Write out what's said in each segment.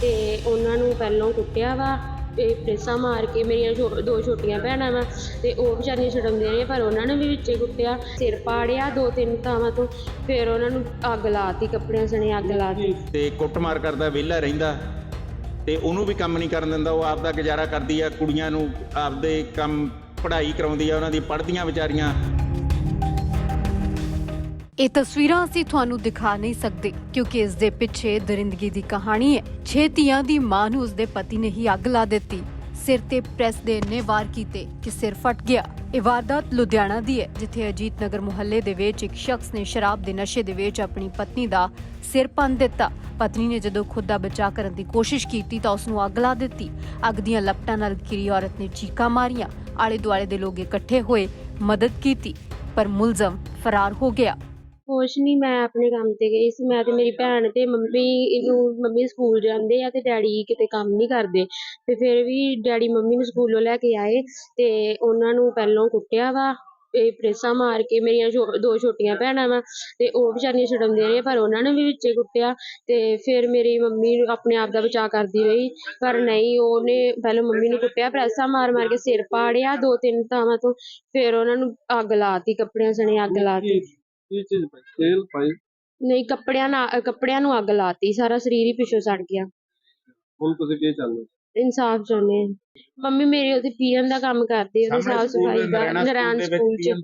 ਤੇ ਉਹਨਾਂ ਨੂੰ ਪਹਿਲੋਂ ਕੁੱਟਿਆ ਵਾ ਤੇ ਪ੍ਰੇਸਾਂ ਮਾਰ ਕੇ ਮੇਰੀਆਂ ਛੋ- ਦੋ ਛੋਟੀਆਂ ਭੈਣਾਂ ਵਾ ਤੇ ਉਹ ਵਿਚਾਰੀਆਂ ਛਡਾਉਂਦੀਆਂ ਨੇ ਪਰ ਉਹਨਾਂ ਨੇ ਵੀ ਵਿੱਚੇ ਕੁੱਟਿਆ ਸਿਰ ਪਾੜਿਆ ਦੋ ਤਿੰਨ ਥਾਵਾਂ ਤੋਂ ਫਿਰ ਉਹਨਾਂ ਨੂੰ ਅੱਗ ਲਾਤੀ ਕੱਪੜਿਆਂ ਸਣੇ ਅੱਗ ਲਾਤੀ। ਤੇ ਕੁੱਟਮਾਰ ਕਰਦਾ ਵਿਹਲਾ ਰਹਿੰਦਾ ਤੇ ਉਹਨੂੰ ਵੀ ਕੰਮ ਨਹੀਂ ਕਰਨ ਦਿੰਦਾ ਉਹ ਆਪਦਾ ਗੁਜ਼ਾਰਾ ਕਰਦੀ ਆ ਕੁੜੀਆਂ ਨੂੰ ਆਪਦੇ ਕੰਮ ਪੜ੍ਹਾਈ ਕਰਾਉਂਦੀ ਆ ਉਹਨਾਂ ਦੀ ਪੜ੍ਹਦੀਆਂ ਵਿਚਾਰੀਆਂ ਇਹ ਤਸਵੀਰਾਂ ਅਸੀਂ ਤੁਹਾਨੂੰ ਦਿਖਾ ਨਹੀਂ ਸਕਦੇ, ਕਿਉਂਕਿ ਇਸ ਦੇ ਪਿੱਛੇ ਦਰਿੰਦਗੀ ਦੀ ਕਹਾਣੀ ਹੈ। ਛੇ ਧੀਆਂ ਦੀ ਮਾਂ ਨੂੰ ਉਸਦੇ ਪਤੀ ਨੇ ਹੀ ਅੱਗ ਲਾ ਦਿੱਤੀ। ਸਿਰ ਤੇ ਪ੍ਰੈਸ ਦੇ ਇੰਨੇ ਵਾਰ ਕੀਤੇ ਕਿ ਸਿਰ ਫਟ ਗਿਆ। ਇਹ ਵਾਰਦਾਤ ਲੁਧਿਆਣਾ ਦੀ ਹੈ, ਜਿੱਥੇ ਅਜੀਤ ਨਗਰ ਮੁਹੱਲੇ ਦੇ ਵਿੱਚ ਇੱਕ ਸ਼ਖਸ ਨੇ ਸ਼ਰਾਬ ਦੇ ਨਸ਼ੇ ਦੇ ਵਿੱਚ ਆਪਣੀ ਪਤਨੀ ਦਾ ਸਿਰ ਪੰਨ ਦਿੱਤਾ। ਪਤਨੀ ਨੇ ਜਦੋਂ ਖੁਦ ਦਾ ਬਚਾਅ ਕਰਨ ਦੀ ਕੋਸ਼ਿਸ਼ ਕੀਤੀ ਤਾਂ ਉਸ ਨੂੰ ਅੱਗ ਲਾ ਦਿੱਤੀ। ਅੱਗ ਦੀਆਂ ਲਪਟਾਂ ਨਾਲ ਘਿਰੀ ਔਰਤ ਨੇ ਚੀਕਾਂ ਮਾਰੀਆਂ। ਆਲੇ ਦੁਆਲੇ ਦੇ ਲੋਕ ਇਕੱਠੇ ਹੋਏ ਮਦਦ ਕੀਤੀ, ਪਰ ਮੁਲਜ਼ਮ ਫਰਾਰ ਹੋ ਗਿਆ। ਕੁਛ ਨਹੀਂ ਮੈਂ ਆਪਣੇ ਕੰਮ ਤੇ ਗਈ ਸੀ। ਮੈਂ ਤੇ ਮੇਰੀ ਭੈਣ ਤੇ ਮੰਮੀ ਨੂੰ, ਮੰਮੀ ਸਕੂਲ ਜਾਂਦੇ ਆ ਤੇ ਡੈਡੀ ਕਿਤੇ ਕੰਮ ਨਹੀਂ ਕਰਦੇ। ਤੇ ਫਿਰ ਵੀ ਡੈਡੀ ਮੰਮੀ ਨੂੰ ਸਕੂਲੋਂ ਲੈ ਕੇ ਆਏ ਤੇ ਉਹਨਾਂ ਨੂੰ ਪਹਿਲੋਂ ਕੁੱਟਿਆ ਵਾ। ਇਹ ਪ੍ਰੇਸਾਂ ਮਾਰ ਕੇ ਮੇਰੀਆਂ ਛੋ- ਦੋ ਛੋਟੀਆਂ ਭੈਣਾਂ ਵਾ ਤੇ ਉਹ ਵਿਚਾਰੀਆਂ ਛਡਾਉਂਦੀਆਂ ਨੇ ਪਰ ਉਹਨਾਂ ਨੇ ਵੀ ਵਿੱਚੇ ਕੁੱਟਿਆ ਤੇ ਫਿਰ ਮੇਰੀ ਮੰਮੀ ਨੂੰ ਆਪਣੇ ਆਪ ਦਾ ਬਚਾਅ ਕਰਦੀ ਰਹੀ। ਪਰ ਨਹੀਂ, ਉਹਨੇ ਪਹਿਲਾਂ ਮੰਮੀ ਨੂੰ ਕੁੱਟਿਆ, ਪ੍ਰੈਸਾਂ ਮਾਰ ਮਾਰ ਕੇ ਸਿਰ ਪਾੜਿਆ ਦੋ ਤਿੰਨ ਥਾਵਾਂ ਤੋਂ। ਫਿਰ ਉਹਨਾਂ ਨੂੰ ਅੱਗ ਲਾਤੀ, ਕੱਪੜਿਆਂ ਸਣੇ ਅੱਗ ਲਾਤੀ। ਕੀ ਚੀਜ਼ ਪਾਈ ਤੇਲ ਪਾਈ ਨਹੀਂ ਕੱਪੜਿਆਂ ਨਾਲ ਕੱਪੜਿਆਂ ਨੂੰ ਅੱਗ ਲਾਤੀ ਸਾਰਾ ਸਰੀਰ ਹੀ ਪਿੱਛੋਂ ਸੜ ਗਿਆ। ਹੁਣ ਤੁਸੀਂ ਕੀ ਚਾਹੁੰਦੇ? ਹੋ ਇਨਸਾਫ ਚਾਹੁੰਦੇ ਹਾਂ। ਮੰਮੀ ਮੇਰੀ ਉਹਦੀ ਪੀਐਨ ਦਾ ਕੰਮ ਕਰਦੀ ਉਹਦੀ ਸਾਫ਼ ਸਫ਼ਾਈ ਦਾ ਨਰਾਇਣ ਸਕੂਲ ਚ।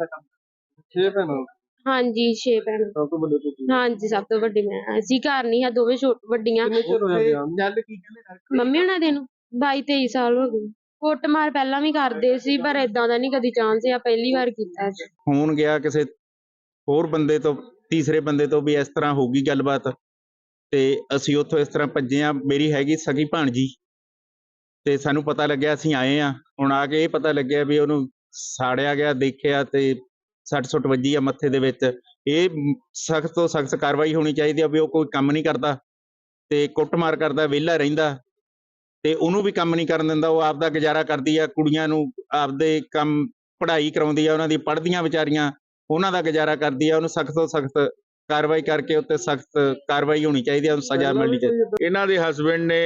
ਛੇ ਭੈਣਾਂ ਹਾਂਜੀ ਛੇ ਭੈਣ। ਸਭ ਤੋਂ ਵੱਡੇ ਤੁਸੀਂ? ਹਾਂਜੀ ਸਭ ਤੋਂ ਵੱਡੀ ਮੈਂ। ਅਸੀਂ ਘਰ ਨਹੀਂ ਆ ਦੋਵੇਂ ਛੋਟ ਵੱਡੀਆਂ। ਕਿੰਨੇ ਚਿਰ ਹੋਇਆ ਵਿਆਹ ਨੂੰ? ਮੰਮੀ ਉਹਨਾਂ ਦੇ ਨੂੰ 22 23 ਸਾਲ ਹੋ ਗਏ। ਕੁੱਟਮਾਰ ਪਹਿਲਾਂ ਵੀ ਕਰਦੇ ਸੀ ਪਰ ਇਦਾਂ ਦਾ ਨਹੀਂ ਕਦੀ ਚਾਂਸ ਆ ਪਹਿਲੀ ਵਾਰ ਕੀਤਾ ਅੱਜ ਫੋਨ ਗਿਆ ਕਿਸੇ ਹੋਰ ਬੰਦੇ ਤੋਂ, ਤੀਸਰੇ ਬੰਦੇ ਤੋਂ ਵੀ ਇਸ ਤਰ੍ਹਾਂ ਹੋਊਗੀ ਗੱਲਬਾਤ। ਤੇ ਅਸੀਂ ਉੱਥੋਂ ਇਸ ਤਰ੍ਹਾਂ ਭੱਜੇ ਆ ਮੇਰੀ ਹੈਗੀ ਸਗੀ ਭਾਣਜੀ। ਤੇ ਸਾਨੂੰ ਪਤਾ ਲੱਗਿਆ ਅਸੀਂ ਆਏ ਆ ਹੁਣ ਆ ਕੇ ਇਹ ਪਤਾ ਲੱਗਿਆ ਵੀ ਉਹਨੂੰ ਸਾੜਿਆ ਗਿਆ, ਦੇਖਿਆ ਤੇ ਸੱਟ ਸੁੱਟ ਵੱਜੀ ਆ ਮੱਥੇ ਦੇ ਵਿੱਚ। ਇਹ ਸਖਤ ਤੋਂ ਸਖਤ ਕਾਰਵਾਈ ਹੋਣੀ ਚਾਹੀਦੀ ਆ ਵੀ ਉਹ ਕੋਈ ਕੰਮ ਨਹੀਂ ਕਰਦਾ। ਤੇ ਕੁੱਟਮਾਰ ਕਰਦਾ, ਵਿਹਲਾ ਰਹਿੰਦਾ। ਤੇ ਉਹਨੂੰ ਵੀ ਕੰਮ ਨਹੀਂ ਕਰਨ ਦਿੰਦਾ। ਉਹ ਆਪਦਾ ਗੁਜ਼ਾਰਾ ਕਰਦੀ ਆ। ਕੁੜੀਆਂ ਨੂੰ ਆਪਦੇ ਕੰਮ, ਪੜ੍ਹਾਈ ਕਰਾਉਂਦੀ ਆ। ਉਹਨਾਂ ਦੀ ਪੜ੍ਹਦੀਆਂ ਵਿਚਾਰੀਆਂ। ਉਹਨਾਂ ਦਾ ਗੁਜ਼ਾਰਾ ਕਰਦੀ ਆ ਉਹਨੂੰ ਸਖਤ ਤੋਂ ਸਖਤ ਕਾਰਵਾਈ ਕਰਕੇ ਉੱਤੇ ਸਖਤ ਕਾਰਵਾਈ ਹੋਣੀ ਚਾਹੀਦੀ ਆ ਉਹਨੂੰ ਸਜ਼ਾ ਮਿਲਣੀ ਚਾਹੀਦੀ ਇਹਨਾਂ ਦੇ ਹਸਬੰਡ ਨੇ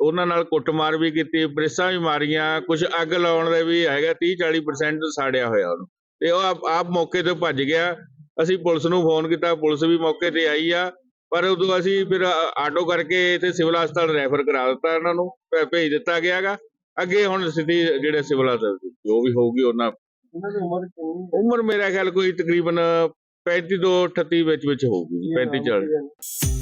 ਉਹਨਾਂ ਨਾਲ ਕੁੱਟਮਾਰ ਵੀ ਕੀਤੀ ਪ੍ਰੈਸਾਂ ਵੀ ਮਾਰੀਆਂ ਕੁਝ ਅੱਗ ਲਾਉਣ ਦੇ ਵੀ ਹੈਗਾ 30 40% ਸਾੜਿਆ ਹੋਇਆ ਉਹਨੂੰ। ਤੇ ਉਹ ਆਪ ਮੌਕੇ ਤੇ ਭੱਜ ਗਿਆ। ਅਸੀਂ ਪੁਲਿਸ ਨੂੰ ਫੋਨ ਕੀਤਾ ਪੁਲਿਸ ਵੀ ਮੌਕੇ ਤੇ ਆਈ ਆ। ਪਰ ਉਦੋਂ ਅਸੀਂ ਫਿਰ ਆਟੋ ਕਰਕੇ ਇੱਥੇ ਸਿਵਲ ਹਸਪਤਾਲ ਰੈਫਰ ਕਰਾ ਦਿੱਤਾ ਇਹਨਾਂ ਨੂੰ ਭੇਜ ਦਿੱਤਾ ਗਿਆਗਾ। ਅੱਗੇ ਹੁਣ ਸਥਿਤੀ ਜਿਹੜੇ ਸਿਵਲ ਹਸਪਤਾਲ ਜੋ ਵੀ ਹੋਊਗੀ ਉਹਨਾਂ ਦੀ ਉਮਰ ਕਿੰਨੀ ਉਮਰ ਮੇਰਾ ਖਿਆਲ ਕੋਈ ਤਕਰੀਬਨ 35 ਤੋਂ 38 ਵਿੱਚ ਵਿੱਚ ਹੋਊਗੀ 35 40 40